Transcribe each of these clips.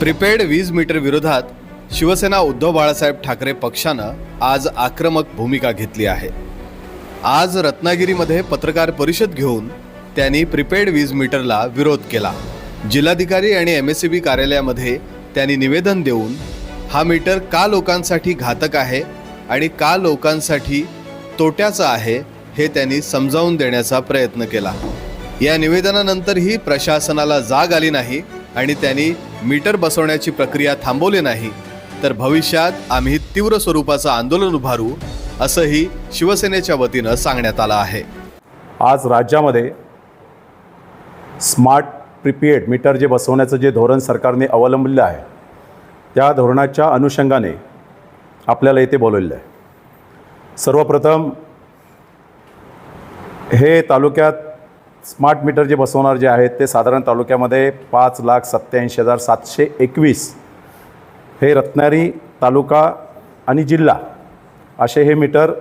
Prepaid वीज metre विरोधात शिवसेना उद्धव बाळासाहेब ठाकरे पक्षानं आज आक्रमक भूमिका घेतली आहे. आज रत्नागिरीमध्ये पत्रकार परिषद घेऊन त्यांनी प्रिपेड वीज मीटरला विरोध केला. जिल्हाधिकारी आणि एम एस सी बी कार्यालयामध्ये त्यांनी निवेदन देऊन हा मीटर का लोकांसाठी घातक आहे आणि का लोकांसाठी तोट्याचं आहे हे त्यांनी समजावून देण्याचा प्रयत्न केला. या निवेदनानंतरही प्रशासनाला जाग आली नाही आणि त्यांनी मीटर बसवण्याची प्रक्रिया थांबवली नाही तर भविष्यात आम्ही तीव्र स्वरूपाचं आंदोलन उभारू असंही शिवसेनेच्या वतीनं सांगण्यात आलं आहे. आज राज्यामध्ये स्मार्ट प्रिपेड मीटर जे बसवण्याचं जे धोरण सरकारने अवलंबलेलं आहे त्या धोरणाच्या अनुषंगाने आपल्याला येथे बोलवलेलं आहे. सर्वप्रथम हे तालुक्यात स्मार्ट मीटर जे बसवणार जे आहेत ते साधारण तालुक्यामध्ये पाच लाख सत्याऐंशी हजार सातशे एकवीस हे रत्नागिरी तालुका आणि जिल्हा असे हे मीटर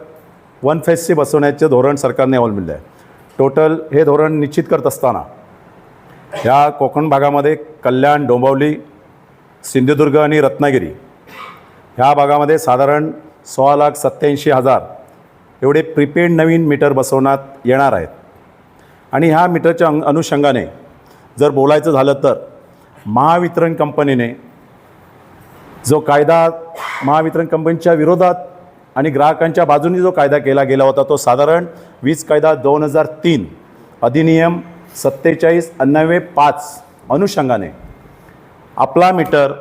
वन फेजचे बसवण्याचे धोरण सरकारने अवलंबिले आहे. टोटल हे धोरण निश्चित करत असताना ह्या कोकण भागामध्ये कल्याण डोंबावली सिंधुदुर्ग आणि रत्नागिरी ह्या भागामध्ये साधारण सोळा लाख सत्त्याऐंशी हजार एवढे प्रिपेड नवीन मीटर बसवण्यात येणार आहेत. आणि ह्या मीटरच्या अं- अनुषंगाने जर बोलायचं झालं तर महावितरण कंपनीने जो कायदा महावितरण कंपनीच्या विरोधात आणि ग्राहकांच्या बाजूनी जो कायदा केला गेला होता तो साधारण वीज कायदा दोन हजार तीन अधिनियम सत्तेचाळीस अण्णवे पाच अनुषंगाने आपला मीटर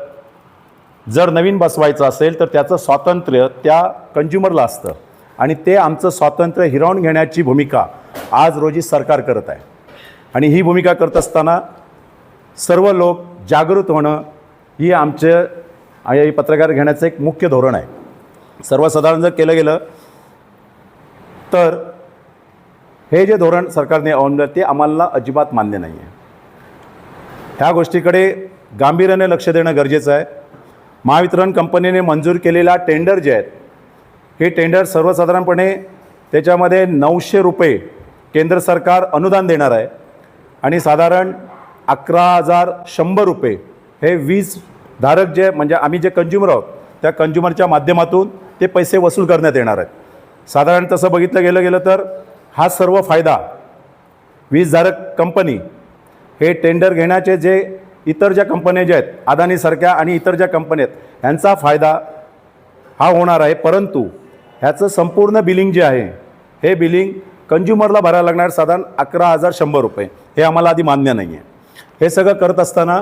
जर नवीन बसवायचं असेल तर त्याचं स्वातंत्र्य त्या कंज्युमरला असतं. आणि ते आमचं स्वातंत्र्य हिरावून घेण्याची भूमिका आज रोजी सरकार करत आहे. आणि ही भूमिका करत असताना सर्व लोक जागृत होणं ही आमचे पत्रकार घेण्याचं एक मुख्य धोरण आहे. सर्वसाधारण जर केलं गेलं तर हे जे धोरण सरकारने अवलंबलं ते आम्हाला अजिबात मान्य नाही आहे ह्या गोष्टीकडे गांभीर्याने लक्ष देणं गरजेचं आहे. महावितरण कंपनीने मंजूर केलेला टेंडर जे आहेत हे टेंडर सर्वसाधारणपणे त्याच्यामध्ये नऊशे रुपये केंद्र सरकार अनुदान देणार आहे. आणि साधारण अकरा हजार शंभर रुपये हे वीज धारक जे म्हणजे आम्ही जे कंज्युमर आहोत त्या कंज्युमरच्या माध्यमातून ते पैसे वसूल करण्यात येणार आहेत. साधारण तसं बघितलं गेलं गेलं तर हा सर्व फायदा वीजधारक कंपनी हे टेंडर घेण्याचे जे इतर ज्या कंपन्या ज्या आहेत अदानीसारख्या आणि इतर ज्या कंपन्या आहेत ह्यांचा फायदा हा होणार आहे. परंतु ह्याचं संपूर्ण बिलिंग जे आहे हे बिलिंग कंज्युमरला भरायला लागणार साधारण अकरा हजार शंभर रुपये. हे आम्हाला आधी मान्य नाही आहे हे सगळं करत असताना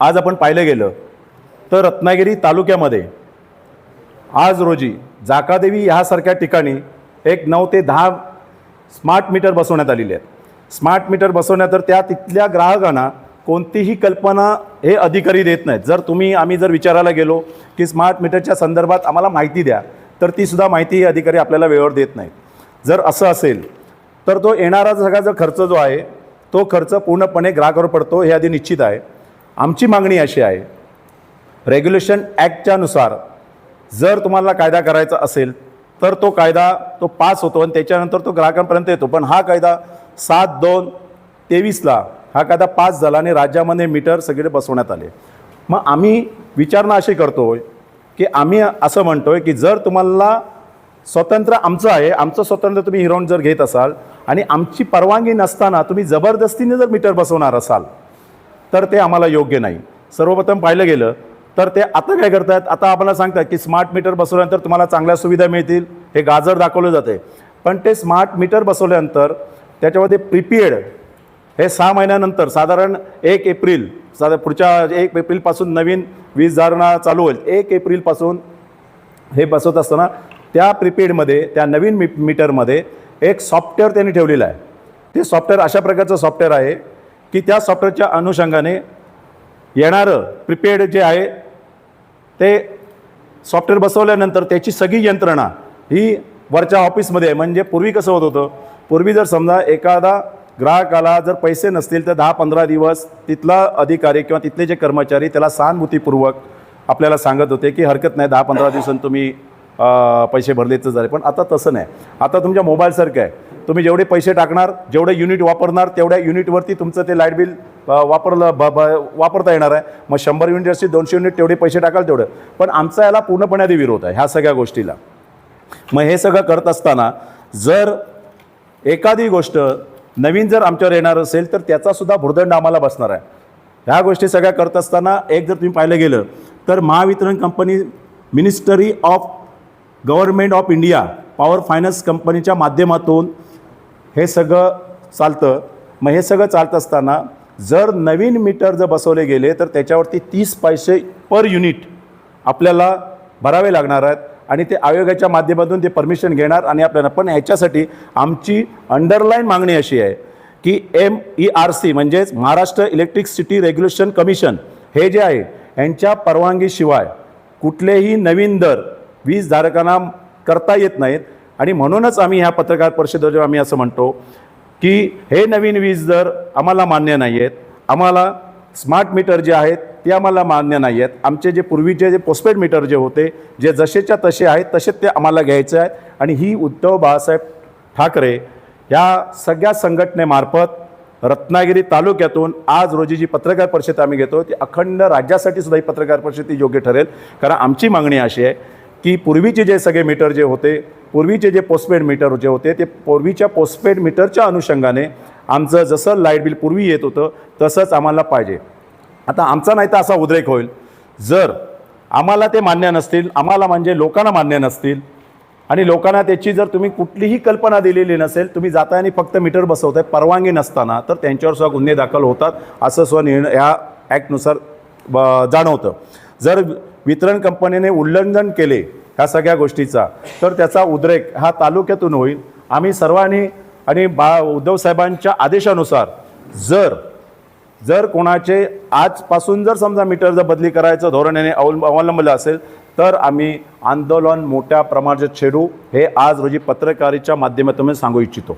आज आपण पाहिलं गेलं तर रत्नागिरी तालुक्यामध्ये आज रोजी जाकादेवी ह्यासारख्या ठिकाणी एक नऊ ते दहा स्मार्ट मीटर बसवण्यात आलेले आहेत. स्मार्ट मीटर बसवण्यात तर त्या तिथल्या ग्राहकांना कोणतीही कल्पना हे अधिकारी देत नाहीत. जर तुम्ही आम्ही जर विचारायला गेलो की स्मार्ट मीटरच्या संदर्भात आम्हाला माहिती द्या तर तीसुद्धा माहिती हे अधिकारी आपल्याला वेळेवर देत नाहीत. जर असं असेल तर तो येणारा सगळा जो खर्च जो आहे तो खर्च पूर्णपणे ग्राहकावर पडतो हे आधी निश्चित आहे. आमची मागणी अशी आहे रेग्युलेशन ॲक्टच्या नुसार जर तुम्हाला कायदा करायचा असेल तर तो कायदा तो पास होतो आणि त्याच्यानंतर तो ग्राहकांपर्यंत येतो. पण हा कायदा सात दोन तेवीसला हा कायदा पास झाला आणि राज्यामध्ये मीटर सगळे बसवण्यात आले. मग आम्ही विचारणा अशी करतो की आम्ही असं म्हणतो आहे की जर तुम्हाला स्वतंत्र आमचं आहे. आमचं स्वतंत्र तुम्ही हिरावून जर घेत असाल आणि आमची परवानगी नसताना तुम्ही जबरदस्तीने जर मीटर बसवणार असाल तर ते आम्हाला योग्य नाही. सर्वप्रथम पाहिलं गेलं तर ते आता काय करतात आता आम्हाला सांगतात की स्मार्ट मीटर बसवल्यानंतर तुम्हाला चांगल्या सुविधा मिळतील. हे गाजर दाखवलं जाते पण ते स्मार्ट मीटर बसवल्यानंतर त्याच्यामध्ये प्रिपेड हे सहा महिन्यानंतर साधारण एक एप्रिल साधा पुढच्या एक एप्रिलपासून नवीन वीज धारणा चालू होईल. एक एप्रिलपासून हे बसवत असताना त्या प्रिपेडमध्ये त्या नवीन मी मीटरमध्ये एक सॉफ्टवेअर त्यांनी ठेवलेलं आहे. ते सॉफ्टवेअर अशा प्रकारचं सॉफ्टवेअर आहे की त्या सॉफ्टवेअरच्या अनुषंगाने येणारं प्रिपेड जे आहे ते सॉफ्टवेअर बसवल्यानंतर त्याची सगळी यंत्रणा ही वरच्या ऑफिसमध्ये आहे. म्हणजे पूर्वी कसं होत होतं? पूर्वी जर समजा एखादा ग्राहकाला जर पैसे नसतील तर दहा पंधरा दिवस तिथला अधिकारी किंवा तिथले जे कर्मचारी त्याला सहानुभूतीपूर्वक आपल्याला सांगत होते की हरकत नाही दहा पंधरा दिवसांनी तुम्ही पैसे पैसे भरलेच झाले. पण आता तसं नाही. आता तुमच्या मोबाईलसारखं आहे. तुम्ही जेवढे पैसे टाकणार जेवढे युनिट वापरणार तेवढ्या युनिटवरती तुमचं ते लाइट बिल वापरलं ब ब वापरता येणार आहे. मग शंभर युनिट असतील दोनशे युनिट तेवढे पैसे टाकाल तेवढं. पण आमचा याला पूर्णपणे आधी विरोध आहे ह्या सगळ्या गोष्टीला. मग हे सगळं करत असताना जर एखादी गोष्ट नवीन जर आमच्यावर येणार असेल तर त्याचासुद्धा भुर्दंड आम्हाला बसणार आहे. ह्या गोष्टी सगळ्या करत असताना एक जर तुम्ही पाहिलं गेलं तर Mahavitaran company ministry of government of India power finance कंपनीच्या माध्यमातून हे सगळं चालतं. मग हे सगळं चालत असताना जर नवीन मीटर जर बसवले गेले तर त्याच्यावरती तीस पैसे पर युनिट आपल्याला भरावे लागणार आहेत आणि ते आयोगाच्या माध्यमातून ते परमिशन घेणार आणि आपल्याला पण ह्याच्यासाठी आमची अंडरलाईन मागणी अशी आहे की एम ई आर सी म्हणजेच Maharashtra electricity regulation commission हे जे आहे यांच्या परवानगीशिवाय कुठलेही नवीन दर वीज धारकांना करता येत नाहीत. आणि म्हणूनच आम्ही ह्या पत्रकार परिषदेवर आम्ही असं म्हणतो की हे नवीन वीज दर आम्हाला मान्य नाही आहेत आम्हाला स्मार्ट मीटर जे आहेत ते आम्हाला मान्य नाही आहेत आमचे जे पूर्वीचे जे पोस्टपेड मीटर जे होते जे जसेच्या तसे आहेत तसेच ते आम्हाला घ्यायचे आहेत. आणि ही उद्धव बाळासाहेब ठाकरे या सगळ्या संघटनेमार्फत रत्नागिरी तालुक्यातून आज रोजी जी पत्रकार परिषद आम्ही घेतो ती अखंड राज्यासाठी सुद्धा ही पत्रकार परिषद ती योग्य ठरेल. कारण आमची मागणी अशी आहे की पूर्वीचे जे सगळे मीटर जे होते पूर्वीचे जे पोस्टपेड मीटर जे होते ते पूर्वीच्या पोस्टपेड मीटरच्या अनुषंगाने आमचं जसं लाइट बिल पूर्वी येत होतं तसंच आम्हाला पाहिजे. आता आमचा नाही तर असा उद्रेक होईल. जर आम्हाला ते मान्य नसतील आम्हाला म्हणजे लोकांना मान्य नसतील आणि लोकांना त्याची जर तुम्ही कुठलीही कल्पना दिलेली नसेल तुम्ही जाताय आणि फक्त मीटर बसवताय परवानगी नसताना तर त्यांच्यावर सुद्धा गुन्हे दाखल होतात असं सुद्धा निर्णय ह्या ॲक्टनुसार ब- जाणवतं. जर वितरण कंपनीने उल्लंघन केले ह्या सगळ्या गोष्टीचा तर त्याचा उद्रेक हा तालुक्यातून होईल. आम्ही सर्वांनी आणि बा उद्धव साहेबांच्या आदेशानुसार जर जर कोणाचे आजपासून जर समजा मीटर जर बदली करायचं धोरण याने अवल अवलंबलं असेल तर आम्ही आंदोलन मोठ्या प्रमाणात छेडू हे आज रोजी पत्रकारीच्या माध्यमातून सांगू इच्छितो.